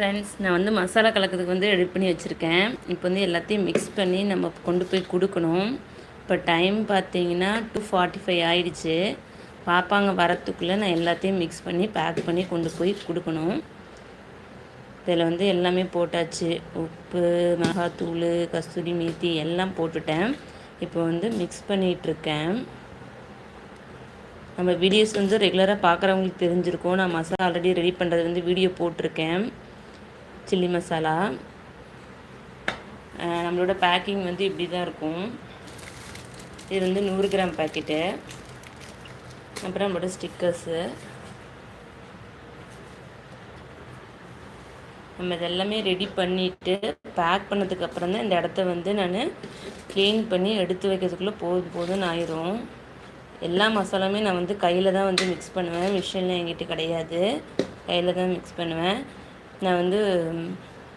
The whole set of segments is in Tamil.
ஃப்ரெண்ட்ஸ் நான் வந்து மசாலா கலக்கிறதுக்கு வந்து ரெடி பண்ணி வச்சுருக்கேன். இப்போ வந்து எல்லாத்தையும் மிக்ஸ் பண்ணி நம்ம கொண்டு போய் கொடுக்கணும். இப்போ டைம் பார்த்தீங்கன்னா டூ ஃபார்ட்டி ஃபைவ் ஆகிடுச்சு பாப்பாங்க வரத்துக்குள்ளே நான் எல்லாத்தையும் மிக்ஸ் பண்ணி பேக் பண்ணி கொண்டு போய் கொடுக்கணும். இதில் வந்து எல்லாமே போட்டாச்சு. உப்பு மிளகாத்தூள் கஸ்தூரி மீத்தி எல்லாம் போட்டுட்டேன். இப்போ வந்து மிக்ஸ் பண்ணிகிட்ருக்கேன் நம்ம வீடியோஸ் வந்து ரெகுலராக பார்க்குறவங்களுக்கு தெரிஞ்சிருக்கும். நான் மசாலா ஆல்ரெடி ரெடி பண்ணுறது வந்து வீடியோ போட்டிருக்கேன். சில்லி மசாலா. நம்மளோட பேக்கிங் வந்து இப்படி தான் இருக்கும். இது வந்து நூறு கிராம் பேக்கெட்டு அப்புறம் நம்மளோட ஸ்டிக்கர்ஸு நம்ம இதெல்லாமே ரெடி பண்ணிவிட்டு பேக் பண்ணதுக்கப்புறம் தான் இந்த இடத்த வந்து நான் க்ளீன் பண்ணி எடுத்து வைக்கிறதுக்குள்ளே போதும் போதும்னு ஆயிரும். எல்லா மசாலாமே நான் வந்து கையில் தான் வந்து மிக்ஸ் பண்ணுவேன். மிஷினில் என்கிட்ட கிடையாது. கையில் தான் மிக்ஸ் பண்ணுவேன். நான் வந்து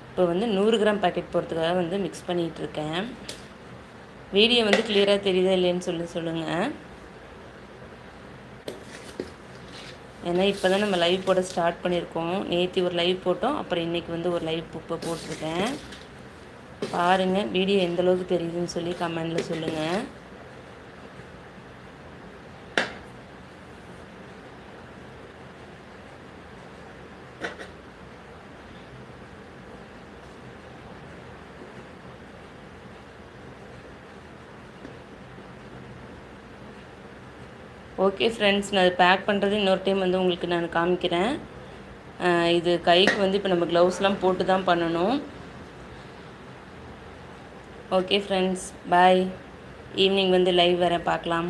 இப்போ வந்து நூறு கிராம் பாக்கெட் போகிறதுக்காக வந்து மிக்ஸ் பண்ணிகிட்ருக்கேன் வீடியோ வந்து கிளியராக தெரியுதா இல்லைன்னு சொல்லி சொல்லுங்கள் ஏன்னா இப்போ தான் நம்ம லைவ் போட ஸ்டார்ட் பண்ணியிருக்கோம். நேற்று ஒரு லைவ் போட்டோம். அப்புறம் இன்றைக்கி வந்து ஒரு லைவ் இப்போ போட்டிருக்கேன். பாருங்கள் வீடியோ எந்தளவுக்கு தெரியுதுன்னு சொல்லி கமெண்டில் சொல்லுங்கள் ஓகே ஃப்ரெண்ட்ஸ் நான் அது பேக் பண்ணுறது இன்னொரு டைம் வந்து உங்களுக்கு நான் காமிக்கிறேன். இது கைக்கு வந்து இப்போ நம்ம க்ளவுஸ்லாம் போட்டு தான் பண்ணணும். ஓகே ஃப்ரெண்ட்ஸ் பாய் ஈவினிங் வந்து லைவ் வரேன் பார்க்கலாம்.